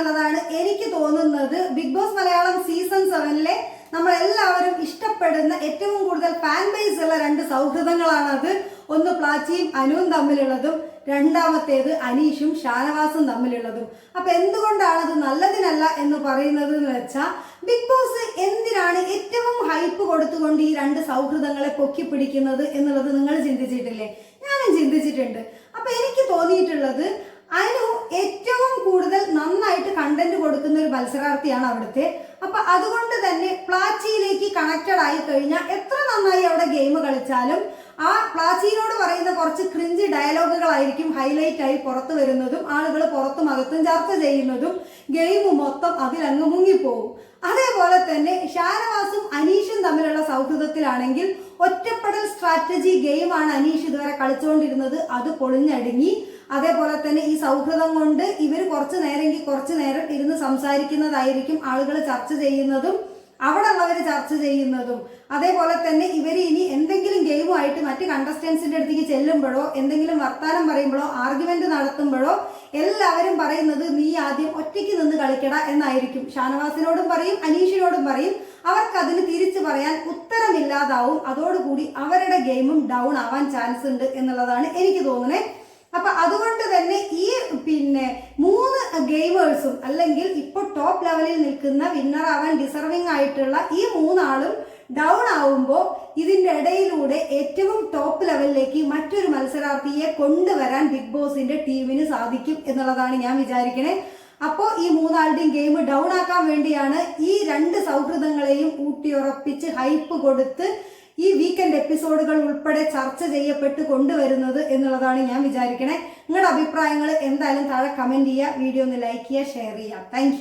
എന്നുള്ളതാണ് എനിക്ക് തോന്നുന്നത്. ബിഗ് ബോസ് മലയാളം സീസൺ സെവനിലെ നമ്മൾ എല്ലാവരും ഇഷ്ടപ്പെടുന്ന ഏറ്റവും കൂടുതൽ ഫാൻ ബേസ് ഉള്ള രണ്ട് സൗഹൃദങ്ങളാണത്. ഒന്ന് പ്ലാച്ചിയും അനുവും തമ്മിലുള്ളതും രണ്ടാമത്തേത് അനീഷും ഷാനവാസും തമ്മിലുള്ളതും. അപ്പൊ എന്തുകൊണ്ടാണ് അത് നല്ലതിനല്ല എന്ന് പറയുന്നത് എന്ന് വെച്ചാൽ ബിഗ് ബോസ് എന്തിനാണ് ഏറ്റവും ഹൈപ്പ് കൊടുത്തുകൊണ്ട് ഈ രണ്ട് സൗഹൃദങ്ങളെ പൊക്കി പിടിക്കുന്നത് എന്നുള്ളത് നിങ്ങൾ ചിന്തിച്ചിട്ടില്ലേ? ഞാനും ചിന്തിച്ചിട്ടുണ്ട്. അപ്പൊ എനിക്ക് തോന്നിയിട്ടുള്ളത് മത്സരാർത്ഥിയാണ് അവിടുത്തെ. അപ്പൊ അതുകൊണ്ട് തന്നെ പ്ലാച്ചിയിലേക്ക് കണക്റ്റഡ് ആയി കഴിഞ്ഞാൽ എത്ര നന്നായി അവിടെ ഗെയിം കളിച്ചാലും ആ പ്ലാച്ചിയിലോട് പറയുന്ന കുറച്ച് ക്രിഞ്ച് ഡയലോഗുകളായിരിക്കും ഹൈലൈറ്റ് ആയി പുറത്തു വരുന്നതും ആളുകൾ പുറത്തും അകത്തും ചർച്ച ചെയ്യുന്നതും ഗെയിം മൊത്തം അതിലങ്ങ് മുങ്ങിപ്പോവും. അതേപോലെ തന്നെ ഷാനവാസും അനീഷും തമ്മിലുള്ള സൗഹൃദത്തിലാണെങ്കിൽ ഒറ്റപ്പെടൽ സ്ട്രാറ്റജി ഗെയിമാണ് അനീഷ് ഇതുവരെ കളിച്ചുകൊണ്ടിരുന്നത്. അത് പൊളിഞ്ഞടുങ്ങി. അതേപോലെ തന്നെ ഈ സൗഹൃദം കൊണ്ട് ഇവർ കുറച്ച് നേരമെങ്കിൽ കുറച്ച് നേരം ഇരുന്ന് സംസാരിക്കുന്നതായിരിക്കും ആളുകൾ ചർച്ച ചെയ്യുന്നതും അവിടെ ഉള്ളവർ ചർച്ച ചെയ്യുന്നതും. അതേപോലെ തന്നെ ഇവർ ഇനി എന്തെങ്കിലും ഗെയിമുമായിട്ട് മറ്റ് കണ്ടസ്റ്റൻസിന്റെ അടുത്തേക്ക് ചെല്ലുമ്പോഴോ എന്തെങ്കിലും വർത്താനം പറയുമ്പോഴോ ആർഗ്യുമെന്റ് നടത്തുമ്പോഴോ എല്ലാവരും പറയുന്നത് നീ ആദ്യം ഒറ്റയ്ക്ക് നിന്ന് കളിക്കട എന്നായിരിക്കും. ഷാനവാസിനോടും പറയും അനീഷിനോടും പറയും. അവർക്കതിന് തിരിച്ചു പറയാൻ ഉത്തരമില്ലാതാവും. അതോടുകൂടി അവരുടെ ഗെയിമും ഡൗൺ ആവാൻ ചാൻസ് ഉണ്ട് എന്നുള്ളതാണ് എനിക്ക് തോന്നുന്നത് അപ്പൊ അതുകൊണ്ട് തന്നെ ഈ പിന്നെ മൂന്ന് ഗെയിമേഴ്സും അല്ലെങ്കിൽ ഇപ്പോൾ ടോപ്പ് ലെവലിൽ നിൽക്കുന്ന വിന്നർ ആവാൻ ഡിസർവിംഗ് ആയിട്ടുള്ള ഈ മൂന്നാളും ഡൗൺ ആവുമ്പോൾ ഇതിന്റെ ഇടയിലൂടെ ഏറ്റവും ടോപ്പ് ലെവലിലേക്ക് മറ്റൊരു മത്സരാർത്ഥിയെ കൊണ്ടുവരാൻ ബിഗ് ബോസിന്റെ ടീമിന് സാധിക്കും എന്നുള്ളതാണ് ഞാൻ വിചാരിക്കണേ. അപ്പോൾ ഈ മൂന്നാളുടെയും ഗെയിം ഡൗൺ ആക്കാൻ വേണ്ടിയാണ് ഈ രണ്ട് സൗഹൃദങ്ങളെയും ഊട്ടിയുറപ്പിച്ച് ഹൈപ്പ് കൊടുത്ത് ഈ വീക്കെൻഡ് എപ്പിസോഡുകൾ ഉൾപ്പെടെ ചർച്ച ചെയ്യപ്പെട്ട് കൊണ്ടുവരുന്നത് എന്നുള്ളതാണ് ഞാൻ വിചാരിക്കണേ. നിങ്ങളുടെ അഭിപ്രായങ്ങൾ എന്തായാലും താഴെ കമന്റ് ചെയ്യുക. വീഡിയോ ഒന്ന് ലൈക്ക് ചെയ്യുക ഷെയർ ചെയ്യുക. താങ്ക്